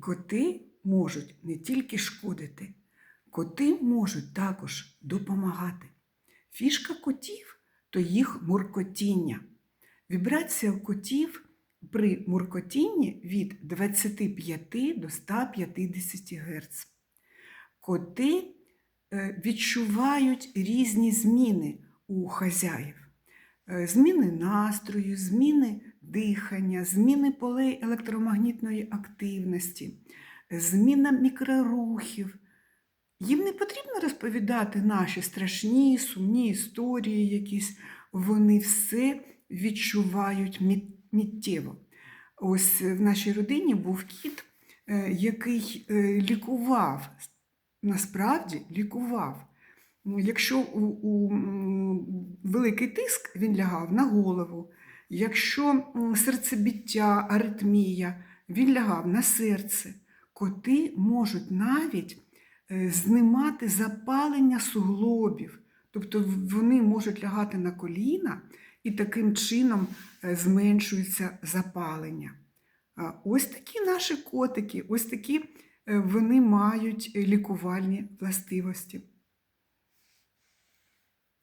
Коти можуть не тільки шкодити, коти можуть також допомагати. Фішка котів то їх муркотіння. Вібрація котів при муркотінні від 25 до 150 Гц. Коти е, відчувають різні зміни у хазяїв. Е, Зміни настрою, зміни дихання, зміни полей електромагнітної активності, зміна мікрорухів. Їм не потрібно розповідати наші страшні, сумні історії якісь. Вони все відчувають міт- миттєво. Ось в нашій родині був кіт, е, який е, лікував, насправді лікував. Ну, Якщо у, у великий тиск, він лягав на голову. Якщо серцебіття, аритмія, він лягав на серце. Коти можуть навіть е, знімати запалення суглобів. Тобто вони можуть лягати на коліна і таким чином е, зменшується запалення. Ось такі наші котики, ось такі е, вони мають лікувальні властивості.